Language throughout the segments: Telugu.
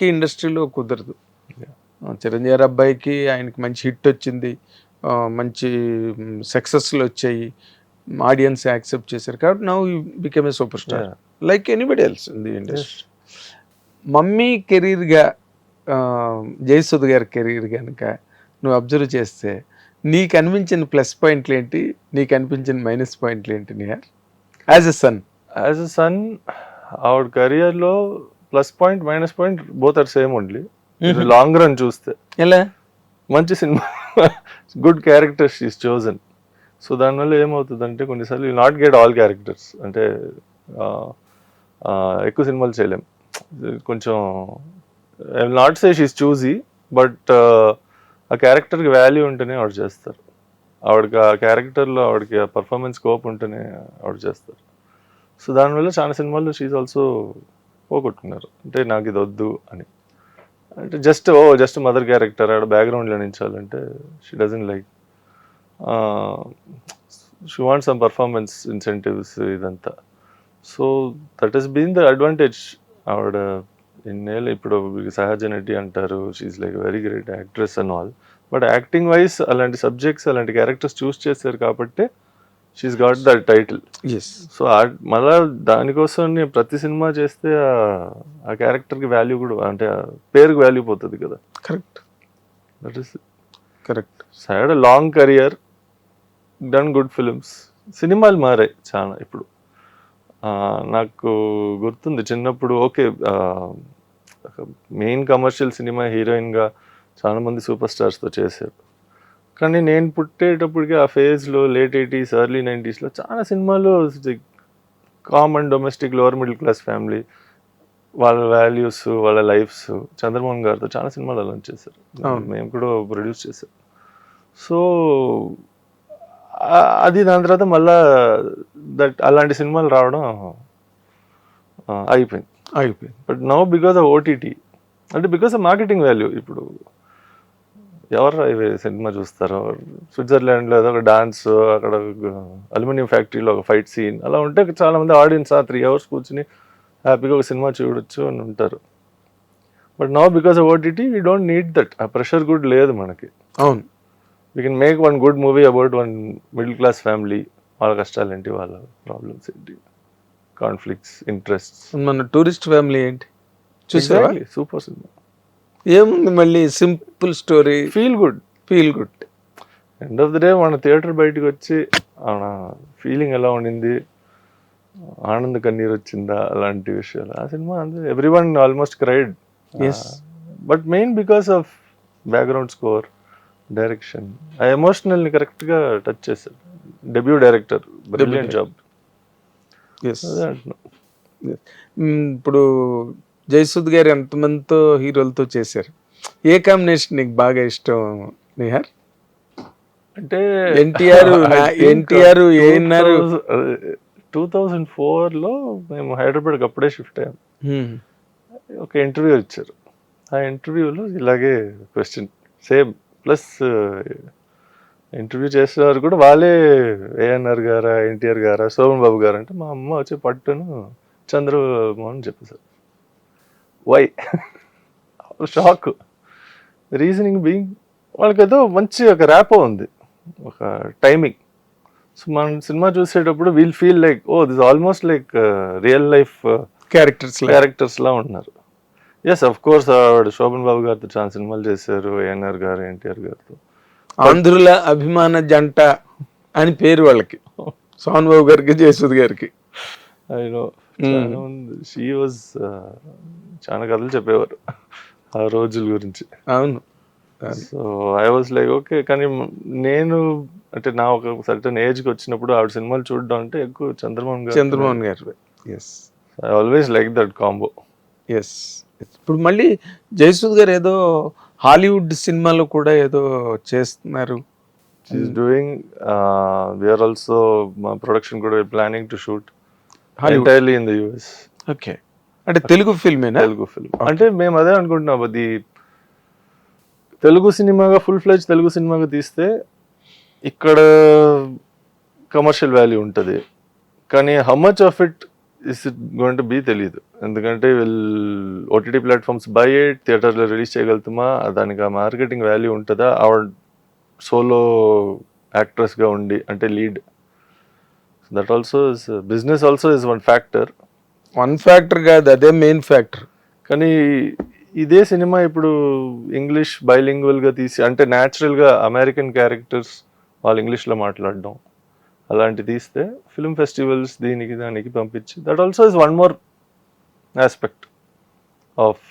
ఎవరికి ఇండస్ట్రీలో కుదరదు. చిరంజీవి అబ్బాయికి ఆయనకి మంచి హిట్ వచ్చింది. మంచి సక్సెస్లు వచ్చాయి. ఆడియన్స్ యాక్సెప్ట్ చేశారు. కాబట్టి now become a superstar. Like anybody else in the industry. Mummy కెరీర్గా Jayasudha గారి కెరీర్ కనుక నువ్వు అబ్జర్వ్ చేస్తే నీకు అనిపించిన ప్లస్ పాయింట్లు ఏంటి? నీకు అనిపించిన మైనస్ పాయింట్లు ఏంటి Nihar? As a son as a son ఆవిడ career లో plus point minus point both are same only long run చూస్తే. ఎలా? మంచి cinema. Good characters is chosen so దానివల్ల ఏమవుతుందంటే కొన్నిసార్లు you not get all characters అంటే ఎక్కువ సినిమాలు చేయలేం. కొంచెం I not say she's choosy but ఆ క్యారెక్టర్కి వాల్యూ ఉంటేనే ఆవిడ చేస్తారు. ఆవిడకి ఆ క్యారెక్టర్లో ఆవిడకి ఆ పర్ఫార్మెన్స్ స్కోప్ ఉంటేనే ఆవిడ చేస్తారు. సో దానివల్ల చాలా సినిమాల్లో షీజ్ ఆల్సో పోగొట్టుకున్నారు. అంటే నాకు ఇది వద్దు అని. అంటే just oh just mother character ఆడ బ్యాక్గ్రౌండ్లో నించాలంటే she doesn't like she want some performance incentives ఇదంతా. So that is been the advantage ఆవిడ ఇన్నేళ్ళు ఇప్పుడు సహజ నటి అంటారు. She's like very great actress and all but acting wise అలాంటి సబ్జెక్ట్స్ అలాంటి క్యారెక్టర్స్ చూస్ చేశారు కాబట్టి she's got that title so మళ్ళా దానికోసం నేను ప్రతి సినిమా చేస్తే ఆ- క్యారెక్టర్కి వాల్యూ కూడా అంటే పేరుకి వాల్యూ పోతుంది కదా. Correct that is correct side long career done good films సినిమాలు మారాయి చాలా ఇప్పుడు. నాకు గుర్తుంది చిన్నప్పుడు ఓకే మెయిన్ కమర్షియల్ సినిమా హీరోయిన్గా చాలా మంది సూపర్ స్టార్స్తో చేశారు. కానీ నేను పుట్టేటప్పటికి ఆ ఫేజ్లో లేట్ ఎయిటీస్ ఎర్లీ నైంటీస్లో చాలా సినిమాలు common domestic lower middle class family వాళ్ళ వాల్యూస్ వాళ్ళ లైఫ్స్ చంద్రమోహన్ గారితో చాలా సినిమాలు లాంచ్ చేశారు. మేము కూడా ప్రొడ్యూస్ చేశాం. సో అది దాని తర్వాత మళ్ళా దట్ అలాంటి సినిమాలు రావడం అయిపోయింది. అయిపోయింది. But now because of OTT అంటే బికాస్ ఆఫ్ మార్కెటింగ్ వాల్యూ ఇప్పుడు ఎవరు ఇవి సినిమా చూస్తారు? స్విట్జర్లాండ్లో ఏదో ఒక డాన్స్ అక్కడ అల్యూమినియం ఫ్యాక్టరీలో ఒక ఫైట్ సీన్ అలా ఉంటే చాలా మంది ఆడియన్స్ ఆ త్రీ అవర్స్ కూర్చుని హ్యాపీగా ఒక సినిమా చూడొచ్చు అని ఉంటారు. But now because of OTT we don't need that uh pressure కూడా లేదు మనకి. అవును. We can make one good movie about one middle class family వాళ్ళ కష్టాలు ఏంటి వాళ్ళ ప్రాబ్లమ్స్ ఏంటి కాన్ఫ్లిక్ట్స్ ఇంట్రెస్ట్స్ మన టూరిస్ట్ ఫ్యామిలీ ఏంటి? చూసావా? సూపర్ సినిమా ఏముంది మళ్ళీ simple story? Feel good feel good end of the day మన థియేటర్ బయటకు వచ్చి మన ఫీలింగ్ ఎలా ఉండింది? ఆనంద కన్నీరు వచ్చిందా? అలాంటి విషయాలు. ఆ సినిమా అంతే. Everyone almost cried Yes. But main because of background score direction uh ఎమోషనల్ని కరెక్ట్గా టచ్ చేశారు డెబ్యూ డైరెక్టర్ బ్రిలియంట్ జాబ్ ఇప్పుడు జయసుద్ గారు ఎంతమందితో హీరోలతో చేశారు? ఏ కాంబినేషన్ నీకు బాగా ఇష్టం నిహార్? అంటే ఎన్టీఆర్ ఎన్టీఆర్ ఏఎన్ఆర్ టూ థౌజండ్ ఫోర్లో మేము హైదరాబాద్కి అప్పుడే షిఫ్ట్ అయ్యాం. ఒక ఇంటర్వ్యూ ఇచ్చారు. ఆ ఇంటర్వ్యూలో ఇలాగే క్వశ్చన్ సేమ్ ప్లస్ ఇంటర్వ్యూ చేసేవారు కూడా వాళ్ళే ఏఎన్ఆర్ గారా ఎన్టీఆర్ గారా శోభన్ బాబు గారు అంటే మా అమ్మ వచ్చి పట్టును చంద్రమోహన్ చెప్పేశారు. వై షాక్ రీజనింగ్ బీయింగ్ వాళ్ళకి ఏదో మంచి ఒక ర్యాపో ఉంది. ఒక టైమింగ్ సో మనం సినిమా చూసేటప్పుడు we'll feel like oh this almost like real life characters characters లా. ఉన్నారు. ఎస్ అఫ్ కోర్స్ ఆవిడ శోభన్ బాబు గారితో చాలా సినిమాలు చేశారు ఏఎన్ఆర్ గారు ఎన్టీఆర్ గారితో. ఆంధ్రుల అభిమాన జంట అని పేరు వాళ్ళకి. సోన్ బాబు గారికి జయసుద్ గారికి. ఐ నో షీ వాజ్ చాలా కథలు చెప్పేవారు ఆ రోజుల గురించి. అవును. So I was like okay కానీ నేను అంటే నా ఒక సర్టన్ ఏజ్కి వచ్చినప్పుడు ఆవిడ సినిమాలు చూడడం అంటే ఎక్కువ చంద్రమోహన్ గారు చంద్రమోహన్ గారు. Yes I always like that combo yes ఇప్పుడు మళ్ళీ జయసుద్ గారు ఏదో హాలీవుడ్ సినిమాలో కూడా ఏదో చేస్తున్నారు. డూయింగ్ వీఆర్ ఆల్సో మా ప్రొడక్షన్ కూడా planning to shoot entirely in the US okay అంటే తెలుగు ఫిల్మేనా? తెలుగు ఫిల్మ్. అంటే మేము అదే అనుకుంటున్నాం అది తెలుగు సినిమాగా ఫుల్ ఫ్లెజ్ తెలుగు సినిమాగా తీస్తే ఇక్కడ కమర్షియల్ వాల్యూ ఉంటుంది. కానీ how much of it is it going to be తెలియదు ఎందుకంటే వీళ్ళు ఓటీటీ ప్లాట్ఫామ్స్ బై ఎయిట్ థియేటర్లో రిలీజ్ చేయగలుగుతామా? దానికి ఆ మార్కెటింగ్ వాల్యూ ఉంటుందా? ఆవిడ సోలో యాక్ట్రెస్గా ఉండి అంటే lead that also is business also is one factor one factor కాదు అదే మెయిన్ ఫ్యాక్టర్ కానీ ఇదే సినిమా ఇప్పుడు ఇంగ్లీష్ బైలింగ్వల్గా తీసి అంటే న్యాచురల్గా అమెరికన్ క్యారెక్టర్స్ వాళ్ళు ఇంగ్లీష్లో మాట్లాడడం అలాంటి తీస్తే ఫిల్మ్ ఫెస్టివల్స్ దీనికి దానికి పంపించి that also is one more aspect of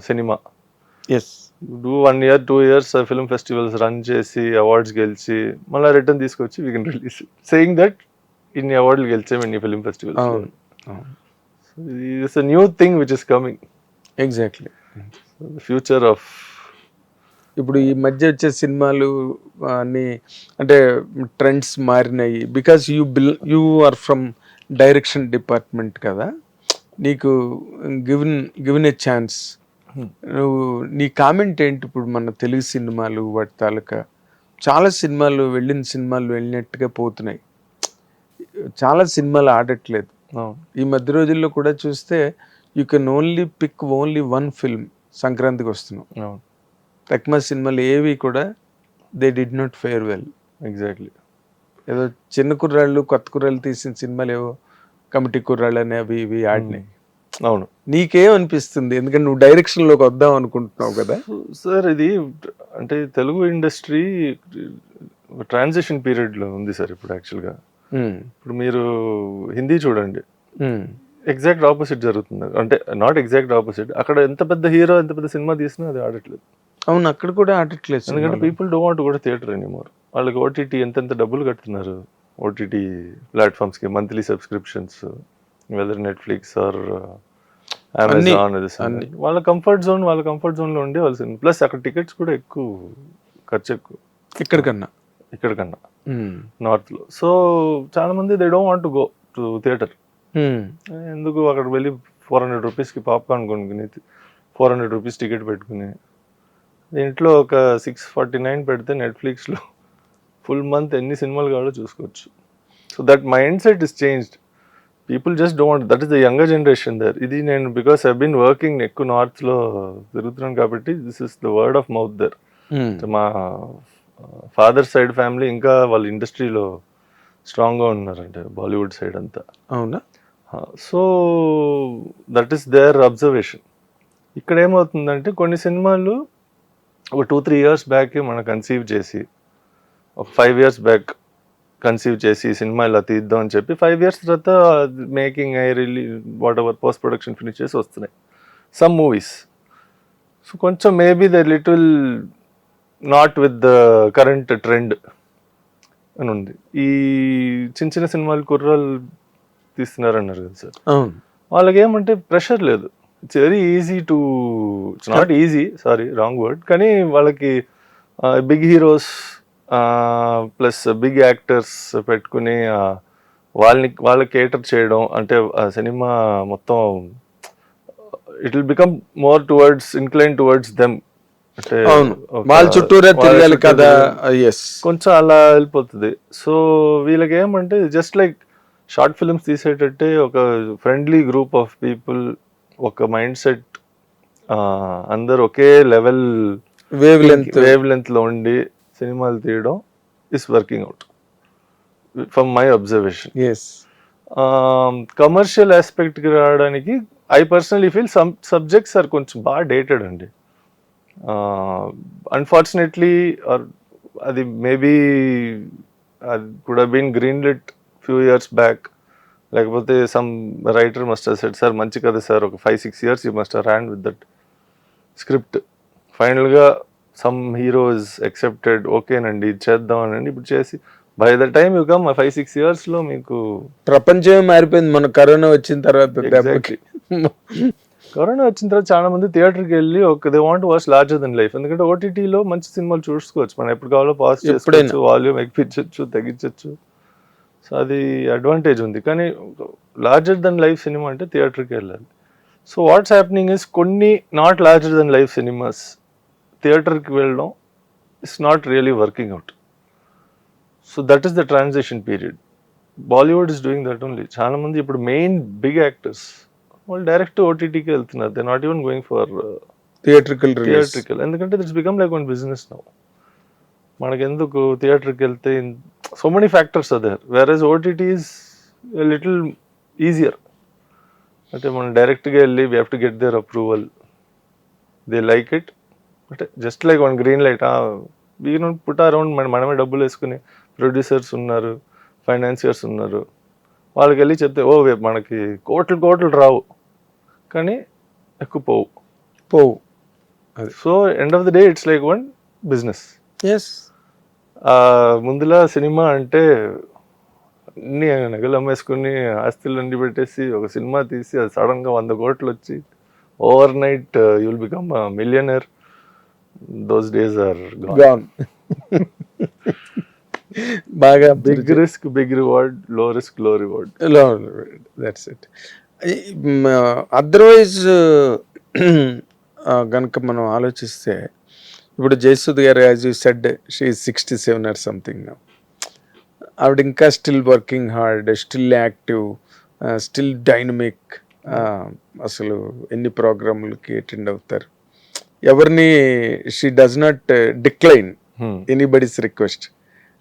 cinema yes do one year two years film festivals run చేసి అవార్డ్స్ గెలిచి మళ్ళీ రిటర్న్ తీసుకొచ్చి we can release saying that ఇన్ని అవార్డులు గెలిచాం ఇన్ని అవును అవును. It's a new thing which is coming exactly future of ఇప్పుడు ఈ మధ్య వచ్చే సినిమాలు అన్ని అంటే ట్రెండ్స్ మారినాయి. Because you will you are from direction department కదా. నీకు గివెన్ గివెన్ ఏ ఛాన్స్ నువ్వు నీ కామెంట్ ఏంటి ఇప్పుడు మన తెలుగు సినిమాలు వాటి తాలూకా? చాలా సినిమాలు వెళ్ళిన సినిమాలు వెళ్ళినట్టుగా పోతున్నాయి. చాలా సినిమాలు ఆడట్లేదు. ఈ మధ్య రోజుల్లో కూడా చూస్తే you can only pick only one film సంక్రాంతికి వస్తున్నాం. తక్కువ సినిమాలు ఏవి కూడా they did not fare well. Exactly. ఏదో చిన్న కుర్రాళ్ళు కొత్త కుర్రాళ్ళు తీసిన సినిమాలు ఏవో కమిటీ కుర్రాళ్ళు అని అవి ఇవి ఆడినాయి. అవును. నీకేం అనిపిస్తుంది? ఎందుకంటే నువ్వు డైరెక్షన్లోకి వద్దాం అనుకుంటున్నావు కదా. సార్ ఇది అంటే తెలుగు ఇండస్ట్రీ ట్రాన్సిషన్ పీరియడ్లో ఉంది సార్ ఇప్పుడు యాక్చువల్గా. ఇప్పుడు మీరు హిందీ చూడండి. ఎగ్జాక్ట్ ఆపోజిట్ జరుగుతుంది. అంటే నాట్ ఎగ్జాక్ట్ ఆపోజిట్ అక్కడ ఎంత పెద్ద హీరో ఎంత పెద్ద సినిమా తీసినా అది ఆడట్లేదు. అవును అక్కడ కూడా ఆడట్లేదు ఎందుకంటే. పీపుల్ డో వాంట్ కూడా థియేటర్ ఎనీమోర్ వాళ్ళకి ఓటీటీ ఎంతెంత డబ్బులు కడుతున్నారు? OTT ప్లాట్ఫామ్స్కి monthly subscriptions whether Netflix or Amazon. వాళ్ళ కంఫర్ట్ జోన్ వాళ్ళ కంఫర్ట్ జోన్లో ఉండే వాళ్ళ ప్లస్ అక్కడ టికెట్స్ కూడా ఎక్కువ ఖర్చు ఎక్కువ. ఇక్కడికన్నా. ఇక్కడ కన్నా. ఉమ్, నార్త్లో సో చాలా మంది they don't want go to theatre ఎందుకు అక్కడ వెళ్ళి ఫోర్ హండ్రెడ్ రూపీస్కి పాప్కార్న్ కొనుక్కుని ఫోర్ హండ్రెడ్ రూపీస్ టికెట్ పెట్టుకుని దీంట్లో ఒక సిక్స్ ఫార్టీ నైన్ పెడితే నెట్ఫ్లిక్స్లో ఫుల్ మంత్ ఎన్ని సినిమాలు కావాలో చూసుకోవచ్చు. So that mindset is changed people just don't that is the younger generation there ఇది నేను బికాస్ ఐ బీన్ వర్కింగ్ ఎక్కువ నార్త్లో తిరుగుతున్నాను కాబట్టి this is the word of mouth there మా ఫాదర్ సైడ్ ఫ్యామిలీ ఇంకా వాళ్ళ ఇండస్ట్రీలో స్ట్రాంగ్గా ఉన్నారంటే బాలీవుడ్ సైడ్ అంతా. అవునా? So that is their observation ఇక్కడ ఏమవుతుందంటే కొన్ని సినిమాలు ఒక టూ త్రీ ఇయర్స్ బ్యాక్ మనం కన్సీవ్ చేసి ఒక ఫైవ్ ఇయర్స్ బ్యాక్ కన్సీవ్ చేసి ఈ సినిమా ఇలా తీద్దాం అని చెప్పి ఫైవ్ ఇయర్స్ తర్వాత making I really whatever post production finish చేసి వస్తున్నాయి. సమ్ మూవీస్ సో కొంచెం maybe the little not with the current trend అని ఉంది. ఈ చిన్న చిన్న సినిమాలు కుర్రాలు తీస్తున్నారన్నారు కదా సార్. అవును. వాళ్ళకి ఏమంటే ప్రెషర్ లేదు. It's very easy to it's not easy sorry wrong word కానీ వాళ్ళకి big heroes plus big actors పెట్టుకుని వాళ్ళని వాళ్ళకి కేటర్ చేయడం అంటే ఆ సినిమా మొత్తం it will become more towards incline towards them అవును. వాళ్ళ చుట్టూరే తిరగాలి కదా. ఎస్ కొంచెం అలా వెళ్ళిపోతుంది. సో వీళ్ళకి ఏమంటే జస్ట్ లైక్ షార్ట్ ఫిల్మ్స్ తీసేటట్టే ఒక ఫ్రెండ్లీ గ్రూప్ ఆఫ్ పీపుల్ ఒక మైండ్ సెట్ అందరు ఒకే లెవెల్ వేవ్ లెంత్ వేవ్ లెంత్లో ఉండి సినిమాలు తీయడం is working out from my observation is commercial ఆస్పెక్ట్కి రావడానికి I personally feel some subjects are కొంచెం బాగా డేటెడ్ అండి. అన్ఫార్చునేట్లీ అది మేబీ అది could been green lit few years back లేకపోతే some writer must set sir మంచి కదా సార్ ఒక five six years you must hand with that script ఫైనల్గా సమ్ హీరోస్ ఎక్సెప్టెడ్ ఓకేనండి ఇది చేద్దాం అనండి ఇప్పుడు చేసి by the time you come five six ఇయర్స్లో మీకు ప్రపంచమే మారిపోయింది. మన కరోనా వచ్చిన తర్వాత కరోనా వచ్చిన తర్వాత చాలా మంది థియేటర్కి వెళ్ళి ఒక they want watch larger than life ఎందుకంటే ఓటీటీలో మంచి సినిమాలు చూసుకోవచ్చు. మనం ఎప్పుడు కావాలో పాస్. చేసుకోవచ్చు వాల్యూమ్ ఎక్కించవచ్చు తగ్గించవచ్చు సో అది అడ్వాంటేజ్ ఉంది. కానీ లార్జర్ దెన్ లైఫ్ సినిమా అంటే థియేటర్కి వెళ్ళాలి. సో వాట్స్ హ్యాపెనింగ్ ఇస్ కొన్ని not larger than life cinemas థియేటర్కి వెళ్ళడం it's not really working out so that is the transition period Bollywood is doing that only చాలా మంది ఇప్పుడు మెయిన్ బిగ్ యాక్టర్స్ వాళ్ళు డైరెక్ట్ ఓటీటీకి వెళ్తున్నారు. They not even going for theatrical theatrical ఎందుకంటే it's become like one business now మనకెందుకు థియేటర్కి వెళ్తే so many factors other where as OTTs little easier అంటే మనం డైరెక్ట్గా వెళ్ళి we have to get their approval they like it అంటే just like one green light we not put around మన మనమే డబ్బులు వేసుకుని ప్రొడ్యూసర్స్ ఉన్నారు ఫైనాన్సియర్స్ ఉన్నారు. వాళ్ళకి వెళ్ళి చెప్తే ఓ మనకి కోట్లు కోట్లు రావు. కానీ ఎక్కువ పోవు. పోవు. So end of the day it's like one business as ముందులా సినిమా అంటే అన్ని నగలు అమ్మేసుకుని ఆస్తులు అన్ని పెట్టేసి ఒక సినిమా తీసి అది సడన్గా వంద కోట్లు వచ్చి overnight you'll become millionaire those days are gone బాగా బిగ్ రిస్క్ బిగ్ రివార్డ్లో రిస్క్లో రివార్డ్. That's it. అదర్వైజ్ కనుక మనం ఆలోచిస్తే ఇప్పుడు జయసుద్ గారు as you said she sixty seven or something ఆవిడ ఇంకా still working hard still active still dynamic అసలు ఎన్ని ప్రోగ్రాములకి అటెండ్ అవుతారు. ఎవరిని she does not decline anybody's request